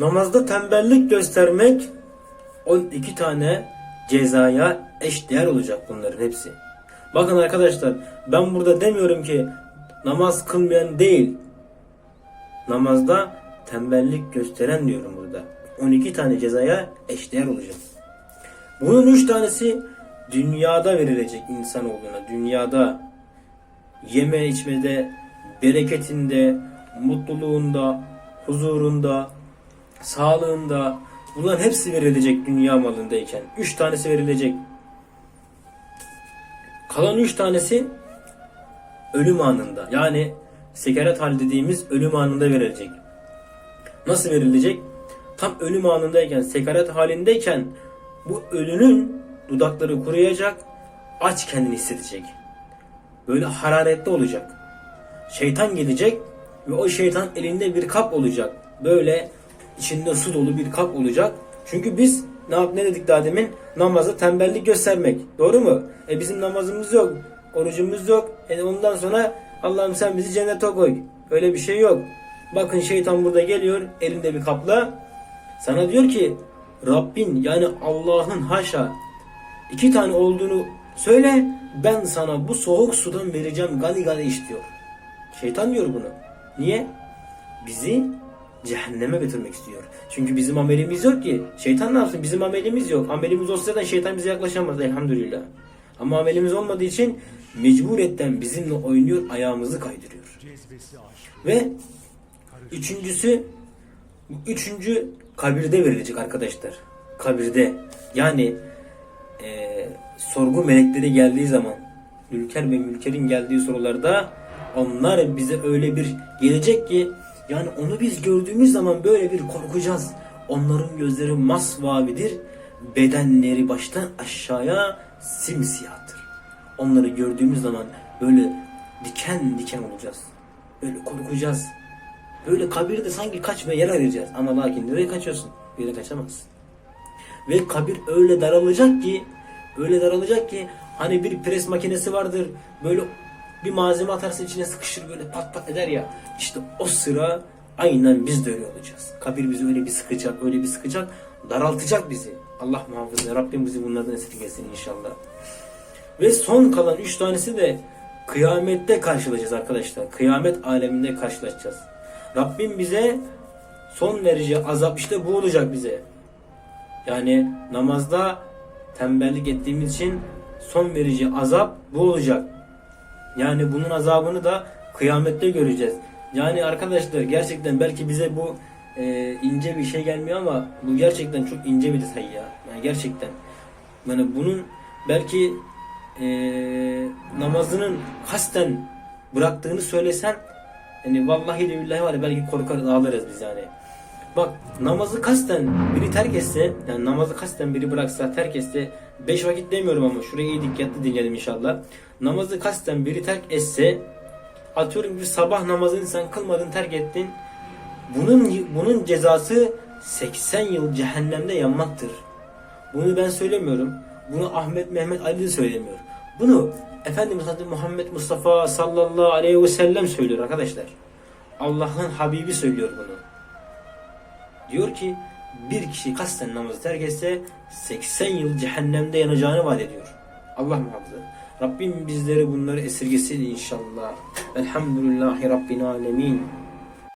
Namazda tembellik göstermek 12 tane cezaya eşdeğer olacak bunların hepsi. Bakın arkadaşlar ben burada demiyorum ki namaz kılmayan değil. Namazda tembellik gösteren diyorum burada. 12 tane cezaya eşdeğer olacak. Bunun 3 tanesi dünyada verilecek insanoğluna. Dünyada yeme içmede, bereketinde, mutluluğunda, huzurunda, sağlığında bunların hepsi verilecek dünya malındayken. Üç tanesi verilecek. Kalan üç tanesi ölüm anında. Yani sekaret hal dediğimiz ölüm anında verilecek. Nasıl verilecek? Tam ölüm anındayken, sekaret halindeyken bu ölünün dudakları kuruyacak, aç kendini hissedecek. Böyle hararetli olacak. Şeytan gelecek ve o şeytan elinde bir kap olacak. Böyle içinde su dolu bir kap olacak. Çünkü biz ne yap ne dedik daha demin? Namazda tembellik göstermek. Doğru mu? E bizim namazımız yok. Orucumuz yok. E ondan sonra Allah'ım sen bizi cennete koy. Öyle bir şey yok. Bakın şeytan burada geliyor elinde bir kapla. Sana diyor ki Rabbin yani Allah'ın haşa iki tane olduğunu söyle ben sana bu soğuk sudan vereceğim gani gani iç diyor. Şeytan diyor bunu. Niye? Bizi cehenneme götürmek istiyor. Çünkü bizim amelimiz yok ki. Şeytan ne yapsın? Bizim amelimiz yok. Amelimiz olsa zaten şeytan bize yaklaşamaz elhamdülillah. Ama amelimiz olmadığı için mecburiyetten bizimle oynuyor, ayağımızı kaydırıyor. Ve üçüncüsü üçüncü kabirde verilecek arkadaşlar. Kabirde. Yani e, sorgu melekleri geldiği zaman Ülker ve Mülker'in geldiği sorularda onlar bize öyle bir gelecek ki yani onu biz gördüğümüz zaman böyle bir korkacağız. Onların gözleri masmavidir. Bedenleri baştan aşağıya simsiyahtır. Onları gördüğümüz zaman böyle diken diken olacağız. Böyle korkacağız. Böyle kabirde sanki kaçmaya yer arayacağız. Ama lakin nereye kaçıyorsun? Bir yere kaçamazsın. Ve kabir öyle daralacak ki öyle daralacak ki hani bir pres makinesi vardır böyle bir malzeme atarsın içine sıkışır böyle pat pat eder ya işte o sıra aynen biz de öyle olacağız. Kabir bizi öyle bir sıkacak öyle bir sıkacak daraltacak bizi. Allah muhafaza Rabbim bizi bunlardan esirgesin inşallah. Ve son kalan üç tanesi de kıyamette karşılaşacağız arkadaşlar. Kıyamet aleminde karşılaşacağız. Rabbim bize son verici azap işte bu olacak bize. Yani namazda tembellik ettiğimiz için son verici azap bu olacak. Yani bunun azabını da kıyamette göreceğiz. Yani arkadaşlar gerçekten belki bize bu e, ince bir şey gelmiyor ama bu gerçekten çok ince bir detay ya. Yani gerçekten. Yani bunun belki e, namazının kasten bıraktığını söylesen yani vallahi de billahi var ya belki korkar ağlarız biz yani. Bak namazı kasten biri terk etse yani namazı kasten biri bıraksa terk etse 5 vakit demiyorum ama şurayı iyi dikkatli dinleyelim inşallah. Namazı kasten biri terk etse atıyorum bir sabah namazını sen kılmadın terk ettin. Bunun bunun cezası 80 yıl cehennemde yanmaktır. Bunu ben söylemiyorum. Bunu Ahmet Mehmet Ali de söylemiyor. Bunu Efendimiz Hazreti Muhammed Mustafa sallallahu aleyhi ve sellem söylüyor arkadaşlar. Allah'ın Habibi söylüyor bunu. Diyor ki bir kişi kasten namazı terk etse 80 yıl cehennemde yanacağını vaat ediyor. Allah muhafaza. Rabbim bizleri bunları esirgesin inşallah. Elhamdülillahi Rabbil alemin.